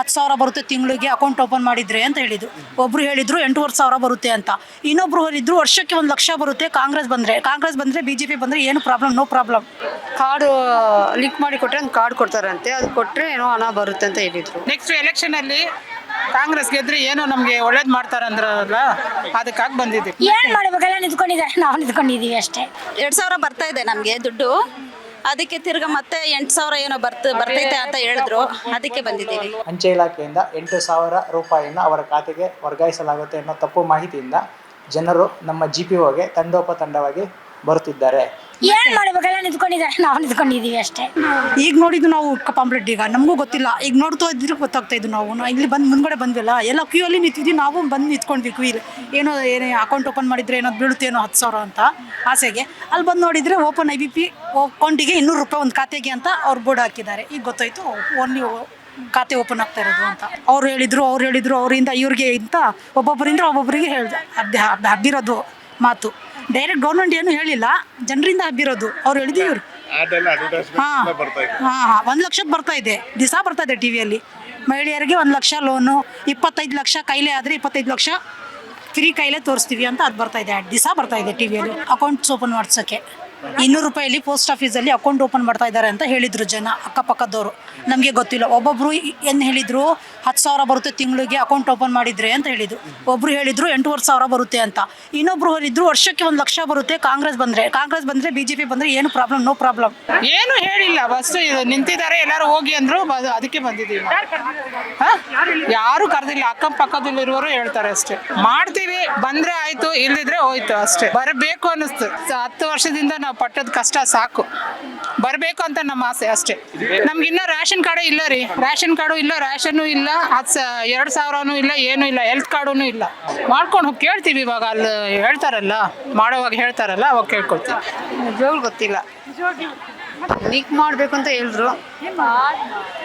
ಹತ್ತು ಸಾವಿರ ಬರುತ್ತೆ ತಿಂಗಳಿಗೆ ಅಕೌಂಟ್ ಓಪನ್ ಮಾಡಿದ್ರೆ ಅಂತ ಹೇಳಿದ್ರು ಒಬ್ರು ಹೇಳಿದ್ರು ಎಂಟೂವರೆ ಸಾವಿರ ಬರುತ್ತೆ ಅಂತ. ಇನ್ನೊಬ್ರು ಹೇಳಿದ್ರು ವರ್ಷಕ್ಕೆ ಒಂದು ಲಕ್ಷ ಬರುತ್ತೆ ಕಾಂಗ್ರೆಸ್ ಬಂದರೆ. ಕಾಂಗ್ರೆಸ್ ಬಂದರೆ ಬಿ ಜೆ ಪಿ ಬಂದರೆ ಏನು problem no problem card link ಮಾಡಿ ಕೊಟ್ಟರೆ ಹಂಗೆ ಕಾರ್ಡ್ ಕೊಡ್ತಾರಂತೆ. ಅದು ಕೊಟ್ಟರೆ ಏನೋ ಹಣ ಬರುತ್ತೆ ಅಂತ ಹೇಳಿದ್ರು. ನೆಕ್ಸ್ಟ್ ಎಲೆಕ್ಷನಲ್ಲಿ ಕಾಂಗ್ರೆಸ್ ಗೆದ್ರೆ ಏನೋ ನಮ್ಗೆ ಒಳ್ಳೇದು ಮಾಡ್ತಾರೆ ಅಂದ್ರಲ್ಲ ಅದಕ್ಕಾಗಿ ಬಂದಿದ್ದೀವಿ. ಏನು ಮಾಡಬೇಕಲ್ಲ ನಿಂತ್ಕೊಂಡಿದ್ದಾರೆ? ನಾವು ನಿಂತ್ಕೊಂಡಿದೀವಿ ಅಷ್ಟೇ. ಎರಡು ಸಾವಿರ ಬರ್ತಾ ಇದೆ ನಮಗೆ ದುಡ್ಡು. ಅದಕ್ಕೆ ತಿರ್ಗ ಮತ್ತೆ ಎಂಟು ಸಾವಿರ ಏನೋ ಬರ್ತ, ಬರ್ತೈತೆ ಅಂತ ಹೇಳಿದ್ರು. ಅದಕ್ಕೆ ಬಂದಿದ್ದೀವಿ. ಅಂಚೆ ಇಲಾಖೆಯಿಂದ ಎಂಟು ಸಾವಿರ ರೂಪಾಯಿಯನ್ನು ಅವರ ಖಾತೆಗೆ ವರ್ಗಾಯಿಸಲಾಗುತ್ತೆ ಅನ್ನೋ ತಪ್ಪು ಮಾಹಿತಿಯಿಂದ ಜನರು ನಮ್ಮ ಜಿ ಪಿ ಒಗೆ ತಂಡೋಪತಂಡವಾಗಿ ಬರುತ್ತಿದ್ದಾರೆ. ಏನ್ ಮಾಡ್ಬೇಕಲ್ಲ ನಿಂತ್ಕೊಂಡಿದ್ದಾರೆ ನಾವು ನಿಂತ್ಕೊಂಡಿದೀವಿ ಅಷ್ಟೇ. ಈಗ ನೋಡಿದ್ದು ನಾವು ಪಾಂಪ್ಲೆಟ್ ಈಗ ನಮಗೂ ಗೊತ್ತಿಲ್ಲ. ಈಗ ನೋಡ್ತಾ ಇದ್ರೆ ಗೊತ್ತಾಗ್ತಾ ಇದ್ದು ನಾವು. ನಾವು ಇಲ್ಲಿ ಬಂದು ಮುಂದ್ಗಡೆ ಬಂದ್ವಲ್ಲ ಎಲ್ಲ ಕ್ಯೂ ಅಲ್ಲಿ ನಿಂತಿದ್ವಿ ನಾವು ಬಂದು ನಿಂತ್ಕೊಂಡ್ವಿ ಕ್ಯೂ ಇಲ್ಲಿ ಏನೋ ಏನೇ ಅಕೌಂಟ್ ಓಪನ್ ಮಾಡಿದ್ರೆ ಏನೋ ಬೀಳುತ್ತೆ ಏನೋ ಹತ್ತು ಸಾವಿರ ಅಂತ ಆಸೆಗೆ. ಅಲ್ಲಿ ಬಂದು ನೋಡಿದ್ರೆ ಓಪನ್ ಐ ಬಿ ಪಿ ಅಕೌಂಟಿಗೆ ಇನ್ನೂರು ರೂಪಾಯಿ ಒಂದು ಖಾತೆಗೆ ಅಂತ ಅವ್ರು ಬೋರ್ಡ್ ಹಾಕಿದ್ದಾರೆ. ಈಗ ಗೊತ್ತಾಯ್ತು ಓನ್ಲಿ ಖಾತೆ ಓಪನ್ ಆಗ್ತಾ ಇರೋದು ಅಂತ. ಅವ್ರು ಹೇಳಿದ್ರು ಅವ್ರು ಹೇಳಿದ್ರು ಅವರಿಂದ ಇವ್ರಿಗೆ ಅಂತ ಒಬ್ಬೊಬ್ಬರಿಂದ ಒಬ್ಬೊಬ್ಬರಿಗೆ ಹೇಳ್ದೆ ಹಬ್ಬ ಹಬ್ಬಿರೋದು ಮಾತು. ಡೈರೆಕ್ಟ್ ಗೌರ್ಮೆಂಟ್ ಏನು ಹೇಳಿಲ್ಲ. ಜನರಿಂದ ಹಬ್ಬಿರೋದು. ಅವ್ರು ಹೇಳಿದ್ರು ಇವ್ರು. ಹಾಂ. ಹಾಂ ಹಾಂ. ಒಂದು ಲಕ್ಷಕ್ಕೆ ಬರ್ತಾ ಇದೆ. ದಿವಸ ಬರ್ತಾ ಇದೆ ಟಿವಿಯಲ್ಲಿ ಮಹಿಳೆಯರಿಗೆ ಒಂದು ಲಕ್ಷ ಲೋನು ಇಪ್ಪತ್ತೈದು ಲಕ್ಷ ಕೈಲೇ ಆದರೆ ಇಪ್ಪತ್ತೈದು ಲಕ್ಷ ಫ್ರೀ ಕೈಲೇ ತೋರಿಸ್ತೀವಿ ಅಂತ ಅದು ಬರ್ತಾ ಇದೆ. ದಿವಸ ಬರ್ತಾ ಇದೆ ಟಿ ವಿಯಲ್ಲಿ ಅಕೌಂಟ್ಸ್ ಓಪನ್ ಮಾಡ್ಸೋಕ್ಕೆ ಇನ್ನೂರು ರೂಪಾಯಲ್ಲಿ ಪೋಸ್ಟ್ ಆಫೀಸಲ್ಲಿ ಅಕೌಂಟ್ ಓಪನ್ ಮಾಡ್ತಾ ಇದ್ದಾರೆ ಅಂತ ಹೇಳಿದರು ಜನ, ಅಕ್ಕಪಕ್ಕದವರು. ನಮಗೆ ಗೊತ್ತಿಲ್ಲ. ಒಬ್ಬೊಬ್ಬರು ಏನು ಹೇಳಿದರು? ಹತ್ತು ಸಾವಿರ ಬರುತ್ತೆ ತಿಂಗಳಿಗೆ, ಅಕೌಂಟ್ ಓಪನ್ ಮಾಡಿದ್ರೆ ಅಂತ ಹೇಳಿದರು. ಒಬ್ಬರು ಹೇಳಿದರು, ಎಂಟೂವರೆ ಸಾವಿರ ಬರುತ್ತೆ ಅಂತ. ಇನ್ನೊಬ್ರು ಹೇಳಿದ್ರು, ವರ್ಷಕ್ಕೆ ಒಂದು ಲಕ್ಷ ಬರುತ್ತೆ, ಕಾಂಗ್ರೆಸ್ ಬಂದರೆ. ಕಾಂಗ್ರೆಸ್ ಬಂದರೆ ಬಿ ಜೆ ಪಿ ಬಂದರೆ ಏನು ಪ್ರಾಬ್ಲಮ್ ನೋ ಪ್ರಾಬ್ಲಮ್ ಏನು ಹೇಳಿಲ್ಲ. ಬಸ್ ನಿಂತಿದ್ದಾರೆ, ಎಲ್ಲರೂ ಹೋಗಿ ಅಂದ್ರು ಅದಕ್ಕೆ ಬಂದಿದ್ದೀವಿ? ಯಾರು ಕರೆದಿಲ್ಲ. ಅಕ್ಕಪಕ್ಕದಲ್ಲಿರುವವರು ಹೇಳ್ತಾರೆ ಅಷ್ಟೇ. ಮಾಡ್ತೀವಿ, ಬಂದ್ರೆ ಆಯಿತು ಇಲ್ಲದಿದ್ರೆ ಹೋಯ್ತು ಅಷ್ಟೇ. ಬರಬೇಕು ಅನ್ನಿಸ್ತು. ಹತ್ತು ವರ್ಷದಿಂದ ನಾವು ಪಟ್ಟದ ಕಷ್ಟ ಸಾಕು. ಬರಬೇಕು ಅಂತ ನಮ್ಮ ಆಸೆ ಅಷ್ಟೇ. ನಮ್ಗೆ ಇನ್ನೂ ರೇಷನ್ ಕಾರ್ಡು ಇಲ್ಲ ರೀ. ರೇಷನ್ ಕಾರ್ಡು ಇಲ್ಲ, ರೇಷನ್ನು ಇಲ್ಲ, ಹತ್ತು ಎರಡು ಸಾವಿರನೂ ಇಲ್ಲ, ಏನೂ ಇಲ್ಲ, ಹೆಲ್ತ್ ಕಾರ್ಡೂ ಇಲ್ಲ. ಮಾಡ್ಕೊಂಡು ಹೋಗಿ ಕೇಳ್ತೀವಿ ಇವಾಗ, ಅಲ್ಲಿ ಹೇಳ್ತಾರಲ್ಲ, ಮಾಡೋವಾಗ ಹೇಳ್ತಾರಲ್ಲ, ಅವಾಗ ಕೇಳ್ಕೊಳ್ತೀವಿ. ನಿಜವಾಗ್ಲೂ ಗೊತ್ತಿಲ್ಲ. ಲೀಕ್ ಮಾಡಬೇಕು ಅಂತ ಹೇಳಿದ್ರು.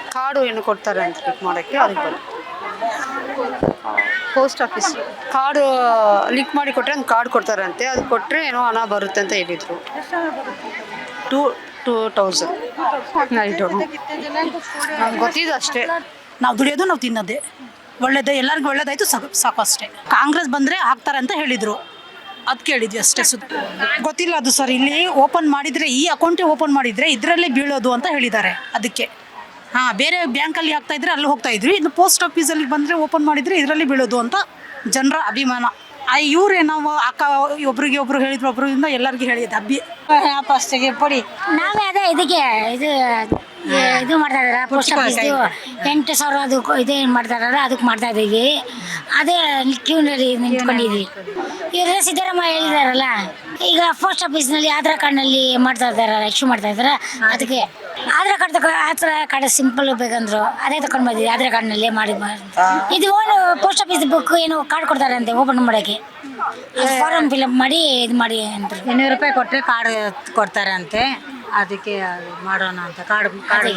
ಕಾರ್ಡು ಏನು ಕೊಡ್ತಾರೆ ಅಂತ ಲೀಕ್ ಮಾಡೋಕ್ಕೆ? ಅದಕ್ಕೆ ಪೋಸ್ಟ್ ಆಫೀಸ್ ಕಾರ್ಡು ಲಿಂಕ್ ಮಾಡಿ ಕೊಟ್ಟರೆ ಹಂಗೆ ಕಾರ್ಡ್ ಕೊಡ್ತಾರಂತೆ. ಅದು ಕೊಟ್ಟರೆ ಏನೋ ಹಣ ಬರುತ್ತೆ ಅಂತ ಹೇಳಿದರು. ಟೂ ಟೂ ತೌಸಂಡ್ ನಾವು ನಮ್ಗೆ ಗೊತ್ತಿದ್ದು ಅಷ್ಟೇ. ನಾವು ದುಡಿಯೋದು ನಾವು ತಿನ್ನೋದೇ. ಒಳ್ಳೇದೇ ಎಲ್ಲರಿಗೂ ಒಳ್ಳೇದಾಯ್ತು ಸಾಕು ಸಾಕು ಅಷ್ಟೇ. ಕಾಂಗ್ರೆಸ್ ಬಂದರೆ ಹಾಕ್ತಾರೆ ಅಂತ ಹೇಳಿದರು. ಅದು ಕೇಳಿದ್ವಿ ಅಷ್ಟೇ ಸುತ್ತ ಗೊತ್ತಿಲ್ಲ ಅದು ಸರ್. ಇಲ್ಲಿ ಓಪನ್ ಮಾಡಿದರೆ ಈ ಅಕೌಂಟೇ ಓಪನ್ ಮಾಡಿದರೆ ಇದರಲ್ಲೇ ಬೀಳೋದು ಅಂತ ಹೇಳಿದ್ದಾರೆ. ಅದಕ್ಕೆ. ಹಾಂ ಬೇರೆ ಬ್ಯಾಂಕಲ್ಲಿ ಹಾಕ್ತಾ ಇದ್ರೆ ಅಲ್ಲಿ ಹೋಗ್ತಾ ಇದ್ರಿ ಇದು ಪೋಸ್ಟ್ ಆಫೀಸಲ್ಲಿ ಬಂದರೆ ಓಪನ್ ಮಾಡಿದರೆ ಇದರಲ್ಲಿ ಬೀಳೋದು ಅಂತ ಜನರ ಅಭಿಮಾನ. ಆ ಇವರೇ ನಾವು ಅಕ್ಕ ಒಬ್ರಿಗೆ ಒಬ್ರು ಹೇಳಿದ್ರು ಒಬ್ರಿಂದ ಎಲ್ಲರಿಗೂ ಹೇಳಿದ್ದು ಹಬ್ಬಿ. ಫಸ್ಟಿಗೆ ಪಡಿ. ನಾವೇ ಅದೇ ಇದಕ್ಕೆ ಇದು ಇದು ಮಾಡ್ತಾ ಇದಾರೆ ಪೋಸ್ಟ್ ಆಫೀಸ್ ಎಂಟು ಸಾವಿರ ಅದು ಇದೇನು ಏನು ಮಾಡ್ತಾ ಇದಾರೆ ಅದಕ್ಕೆ ಮಾಡ್ತಾ ಇದ್ದೀವಿ ಅದೇ ಕ್ಯೂನಲ್ಲಿ ನಿಂತ್ಕೊಂಡಿದ್ವಿ. ಇವರೆಲ್ಲ ಸಿದ್ದರಾಮಯ್ಯ ಹೇಳಿದಾರಲ್ಲ ಈಗ ಪೋಸ್ಟ್ ಆಫೀಸ್ನಲ್ಲಿ ಆಧಾರ್ ಕಾರ್ಡ್ನಲ್ಲಿ ಮಾಡ್ತಾ ಇದ್ದಾರೆ ಇಶ್ಯೂ ಮಾಡ್ತಾ ಇದ್ದಾರೆ ಅದಕ್ಕೆ. ಆಧಾರ್ ಕಾರ್ಡ್ ತಗೊ ಆಧಾರ್ ಕಾರ್ಡ್ ಸಿಂಪಲ್ ಬೇಕಂದ್ರು ಅದೇ ತಗೊಂಡು ಬಂದಿದ್ದೆ ಆಧಾರ್ ಕಾರ್ಡ್ನಲ್ಲಿ ಮಾಡಿ ಮಾಡಿ ಇದು ಓನು ಪೋಸ್ಟ್ ಆಫೀಸ್ ಬುಕ್ ಏನು ಕಾರ್ಡ್ ಕೊಡ್ತಾರಂತೆ ಓಪನ್ ಮಾಡೋಕ್ಕೆ. ಫಾರಮ್ ಫಿಲಪ್ ಮಾಡಿ ಇದು ಮಾಡಿ ಅಂದರು. ಇನ್ನೂರು ರೂಪಾಯಿ ಕೊಟ್ಟರೆ ಕಾರ್ಡ್ ಕೊಡ್ತಾರಂತೆ ಅದಕ್ಕೆ ಅದು ಮಾಡೋಣ ಅಂತ ಕಾರ್ಡ್ ಕಾರ್ಡ್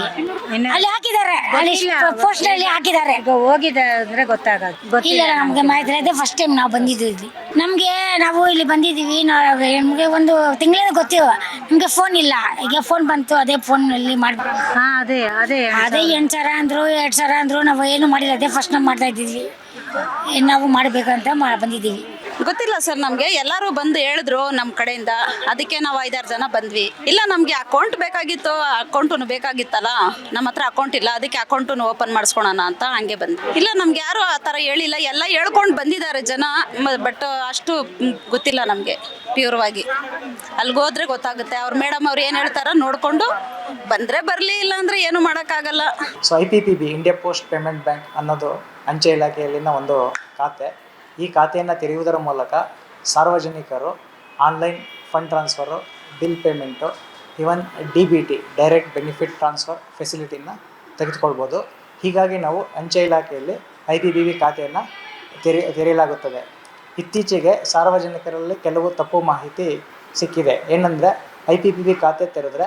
ಇನ್ನು ಅಲ್ಲಿ ಹಾಕಿದ್ದಾರೆ. ಅಲ್ಲಿ ಪೋಸ್ಟ್ ಅಲ್ಲಿ ಹಾಕಿದ್ದಾರೆ. ಈಗ ಹೋಗಿದೆ ಅಂದ್ರೆ ಗೊತ್ತಾಗದು. ಇಲ್ಲ ಗೊತ್ತಿಲ್ಲ ನಮ್ಗೆ. ಮಾಹಿತಿ ಇದೆ ಫಸ್ಟ್ ಟೈಮ್ ನಾವು ಬಂದಿದ್ವಿ ನಮ್ಗೆ ನಾವು ಇಲ್ಲಿ ಬಂದಿದ್ದೀವಿ. ನಾವು ನಮ್ಗೆ ಒಂದು ತಿಂಗಳಿಂದ ಗೊತ್ತಿಲ್ಲ. ನಮ್ಗೆ ಫೋನ್ ಇಲ್ಲ. ಈಗ ಫೋನ್ ಬಂತು ಅದೇ ಫೋನ್ ಅಲ್ಲಿ ಮಾಡಿ ಹಾ ಅದೇ ಅದೇ ಅದೇ ಎಂಟು ಸಾವಿರ ಅಂದ್ರು ಎರಡು ಸಾವಿರ ಅಂದ್ರು ನಾವು ಏನು ಮಾಡಿಲ್ಲ. ಅದೇ ಫಸ್ಟ್ ನಾವು ಮಾಡ್ತಾ ಇದ್ದೀವಿ. ಏನ್ ನಾವು ಮಾಡಬೇಕಂತ ಮಾ ಬಂದಿದ್ದೀವಿ. ಗೊತ್ತಿಲ್ಲ ಸರ್ ನಮಗೆ. ಎಲ್ಲರೂ ಬಂದು ಹೇಳಿದ್ರು ನಮ್ಮ ಕಡೆಯಿಂದ. ಅದಕ್ಕೆ ನಾವು ಐದಾರು ಜನ ಬಂದ್ವಿ. ಇಲ್ಲ, ನಮಗೆ ಅಕೌಂಟ್ ಬೇಕಾಗಿತ್ತು. ಅಕೌಂಟು ಬೇಕಾಗಿತ್ತಲ್ಲ. ನಮ್ಮ ಹತ್ರ ಅಕೌಂಟ್ ಇಲ್ಲ. ಅದಕ್ಕೆ ಅಕೌಂಟನ್ನು ಓಪನ್ ಮಾಡಿಸ್ಕೊಳೋಣ ಅಂತ ಹಂಗೆ ಬಂದ್ವಿ. ಇಲ್ಲ, ನಮ್ಗೆ ಯಾರು ಆ ಥರ ಹೇಳಿಲ್ಲ. ಎಲ್ಲ ಹೇಳ್ಕೊಂಡು ಬಂದಿದ್ದಾರೆ ಜನ. ಬಟ್ ಅಷ್ಟು ಗೊತ್ತಿಲ್ಲ ನಮಗೆ, ಪ್ಯೂರ್ವಾಗಿ. ಅಲ್ಲಿಗೆ ಹೋದ್ರೆ ಗೊತ್ತಾಗುತ್ತೆ. ಅವ್ರ ಮೇಡಮ್ ಅವ್ರು ಏನು ಹೇಳ್ತಾರ ನೋಡಿಕೊಂಡು ಬಂದರೆ ಬರಲಿ ಇಲ್ಲ ಅಂದರೆ ಏನು ಮಾಡೋಕ್ಕಾಗಲ್ಲ. So I P P B India post payment bank ಅನ್ನೋದು ಅಂಚೆ ಇಲಾಖೆಯಲ್ಲಿನ ಒಂದು ಖಾತೆ. ಈ ಖಾತೆಯನ್ನು ತೆರೆಯುವುದರ ಮೂಲಕ ಸಾರ್ವಜನಿಕರು, online fund transfer, bill payment even D B T, direct benefit transfer ಫೆಸಿಲಿಟಿನ ತೆಗೆದುಕೊಳ್ಬೋದು. ಹೀಗಾಗಿ ನಾವು ಅಂಚೆ ಇಲಾಖೆಯಲ್ಲಿ ಐ ಬಿ ಬಿ ಬಿ ಖಾತೆಯನ್ನು ತೆರೆ, ತೆರೆಯಲಾಗುತ್ತದೆ. ಇತ್ತೀಚೆಗೆ ಸಾರ್ವಜನಿಕರಲ್ಲಿ ಕೆಲವು ತಪ್ಪು ಮಾಹಿತಿ ಸಿಕ್ಕಿದೆ. ಏನಂದರೆ, ಐ ಪಿ ಬಿ ಬಿ ಖಾತೆ ತೆರೆದ್ರೆ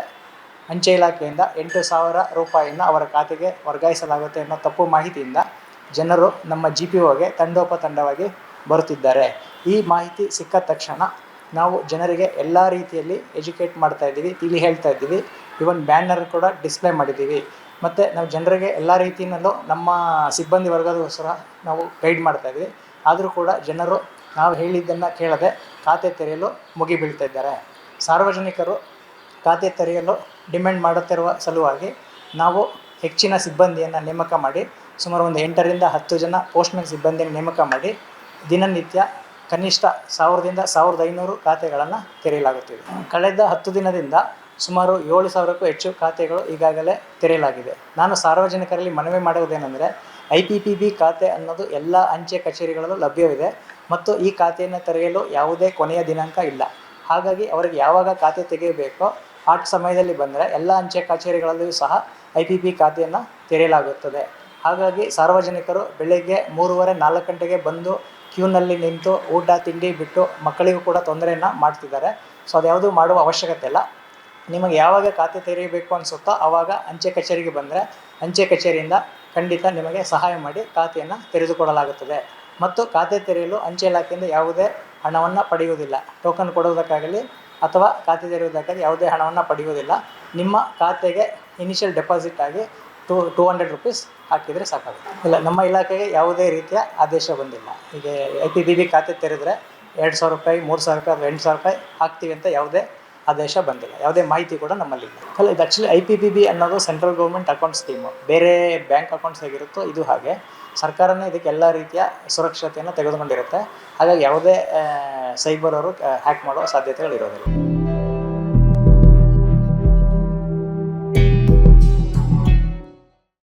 ಅಂಚೆ ಇಲಾಖೆಯಿಂದ ಎಂಟು ಸಾವಿರ ರೂಪಾಯಿಯನ್ನು ಅವರ ಖಾತೆಗೆ ವರ್ಗಾಯಿಸಲಾಗುತ್ತೆ ಅನ್ನೋ ತಪ್ಪು ಮಾಹಿತಿಯಿಂದ ಜನರು ನಮ್ಮ ಜಿ ಪಿ ಒಗೆ ತಂಡೋಪತಂಡವಾಗಿ ಬರುತ್ತಿದ್ದಾರೆ. ಈ ಮಾಹಿತಿ ಸಿಕ್ಕ ತಕ್ಷಣ ನಾವು ಜನರಿಗೆ ಎಲ್ಲ ರೀತಿಯಲ್ಲಿ ಎಜುಕೇಟ್ ಮಾಡ್ತಾ ಇದ್ದೀವಿ, ತಿಳಿ ಹೇಳ್ತಾ ಇದ್ದೀವಿ. ಇವನ್ ಬ್ಯಾನರ್ ಕೂಡ ಡಿಸ್ಪ್ಲೇ ಮಾಡಿದ್ದೀವಿ. ಮತ್ತು ನಾವು ಜನರಿಗೆ ಎಲ್ಲ ರೀತಿಯಲ್ಲೂ ನಮ್ಮ ಸಿಬ್ಬಂದಿ ವರ್ಗದಗೋಸ್ಕರ ನಾವು ಗೈಡ್ ಮಾಡ್ತಾ ಇದ್ದೀವಿ. ಆದರೂ ಕೂಡ ಜನರು ನಾವು ಹೇಳಿದ್ದನ್ನು ಕೇಳದೆ ಖಾತೆ ತೆರೆಯಲು ಮುಗಿಬೀಳ್ತಾ ಇದ್ದಾರೆ. ಸಾರ್ವಜನಿಕರು ಖಾತೆ ತೆರೆಯಲು ಡಿಮ್ಯಾಂಡ್ ಮಾಡುತ್ತಿರುವ ಸಲುವಾಗಿ ನಾವು ಹೆಚ್ಚಿನ ಸಿಬ್ಬಂದಿಯನ್ನು ನೇಮಕ ಮಾಡಿ ಸುಮಾರು ಒಂದು ಎಂಟರಿಂದ ಹತ್ತು ಜನ ಪೋಸ್ಟ್ಮ್ಯಾನ್ ಸಿಬ್ಬಂದಿಯನ್ನು ನೇಮಕ ಮಾಡಿ ದಿನನಿತ್ಯ ಕನಿಷ್ಠ ಸಾವಿರದಿಂದ ಸಾವಿರದ ಐನೂರು ಖಾತೆಗಳನ್ನು ತೆರೆಯಲಾಗುತ್ತಿದೆ. ಕಳೆದ ಹತ್ತು ದಿನದಿಂದ ಸುಮಾರು ಏಳು ಸಾವಿರಕ್ಕೂ ಹೆಚ್ಚು ಖಾತೆಗಳು ಈಗಾಗಲೇ ತೆರೆಯಲಾಗಿದೆ. ನಾನು ಸಾರ್ವಜನಿಕರಲ್ಲಿ ಮನವಿ ಮಾಡುವುದೇನೆಂದರೆ, ಐ ಪಿ ಪಿ ಬಿ ಖಾತೆ ಅನ್ನೋದು ಎಲ್ಲ ಅಂಚೆ ಕಚೇರಿಗಳಲ್ಲೂ ಲಭ್ಯವಿದೆ ಮತ್ತು ಈ ಖಾತೆಯನ್ನು ತೆರೆಯಲು ಯಾವುದೇ ಕೊನೆಯ ದಿನಾಂಕ ಇಲ್ಲ. ಹಾಗಾಗಿ ಅವರಿಗೆ ಯಾವಾಗ ಖಾತೆ ತೆಗೆಯಬೇಕೋ ಆ ಸಮಯದಲ್ಲಿ ಬಂದರೆ ಎಲ್ಲ ಅಂಚೆ ಕಚೇರಿಗಳಲ್ಲಿಯೂ ಸಹ ಐ ಪಿ ಪಿ ಖಾತೆಯನ್ನು ತೆರೆಯಲಾಗುತ್ತದೆ. ಹಾಗಾಗಿ ಸಾರ್ವಜನಿಕರು ಬೆಳಗ್ಗೆ ಮೂರುವರೆ ನಾಲ್ಕು ಗಂಟೆಗೆ ಬಂದು ಕ್ಯೂನಲ್ಲಿ ನಿಂತು ಊಟ, ತಿಂಡಿ ಬಿಟ್ಟು ಮಕ್ಕಳಿಗೂ ಕೂಡ ತೊಂದರೆಯನ್ನು ಮಾಡ್ತಿದ್ದಾರೆ. ಸೊ, ಅದ್ಯಾವುದು ಮಾಡುವ ಅವಶ್ಯಕತೆ ಇಲ್ಲ. ನಿಮಗೆ ಯಾವಾಗ ಖಾತೆ ತೆರೆಯಬೇಕು ಅನಿಸುತ್ತೋ ಆವಾಗ ಅಂಚೆ ಕಚೇರಿಗೆ ಬಂದರೆ ಅಂಚೆ ಕಚೇರಿಯಿಂದ ಖಂಡಿತ ನಿಮಗೆ ಸಹಾಯ ಮಾಡಿ ಖಾತೆಯನ್ನು ತೆರೆದುಕೊಡಲಾಗುತ್ತದೆ ಮತ್ತು ಖಾತೆ ತೆರೆಯಲು ಅಂಚೆ ಇಲಾಖೆಯಿಂದ ಯಾವುದೇ ಹಣವನ್ನು ಪಡೆಯುವುದಿಲ್ಲ. ಟೋಕನ್ ಕೊಡುವುದಕ್ಕಾಗಲಿ ಅಥವಾ ಖಾತೆ ತೆರೆಯುವುದಕ್ಕಾಗಲಿ ಯಾವುದೇ ಹಣವನ್ನು ಪಡೆಯುವುದಿಲ್ಲ. ನಿಮ್ಮ ಖಾತೆಗೆ ಇನಿಷಿಯಲ್ ಡೆಪಾಸಿಟ್ ಆಗಿ ಟೂ ಟೂ ಹಂಡ್ರೆಡ್ ರುಪೀಸ್ ಹಾಕಿದರೆ ಸಾಕಾಗುತ್ತೆ. ಇಲ್ಲ, ನಮ್ಮ ಇಲಾಖೆಗೆ ಯಾವುದೇ ರೀತಿಯ ಆದೇಶ ಬಂದಿಲ್ಲ. ಈಗ ಐ ಪಿ ಬಿ ಬಿ ಖಾತೆ ತೆರೆದರೆ ಎರಡು ಸಾವಿರ ರೂಪಾಯಿ, ಮೂರು ಸಾವಿರ ರೂಪಾಯಿ, ಎಂಟು ಸಾವಿರ ರೂಪಾಯಿ ಹಾಕ್ತೀವಿ ಅಂತ ಯಾವುದೇ ಆದೇಶ ಬಂದಿಲ್ಲ. ಯಾವುದೇ ಮಾಹಿತಿ ಕೂಡ ನಮ್ಮಲ್ಲಿ ಅಲ್ಲ, ಇದು actually I P B B ಅನ್ನೋದು ಸೆಂಟ್ರಲ್ ಗೌರ್ಮೆಂಟ್ ಅಕೌಂಟ್ ಸ್ಕೀಮು ಬೇರೆ ಬ್ಯಾಂಕ್ ಅಕೌಂಟ್ಸ್ ಹೇಗಿರುತ್ತೋ ಇದು ಹಾಗೆ. ಸರ್ಕಾರನೇ ಇದಕ್ಕೆ ಎಲ್ಲ ರೀತಿಯ ಸುರಕ್ಷತೆಯನ್ನು ತೆಗೆದುಕೊಂಡಿರುತ್ತೆ. ಹಾಗಾಗಿ ಯಾವುದೇ ಸೈಬರ್ ಅವರು ಹ್ಯಾಕ್ ಮಾಡೋ ಸಾಧ್ಯತೆಗಳಿರೋದಿಲ್ಲ.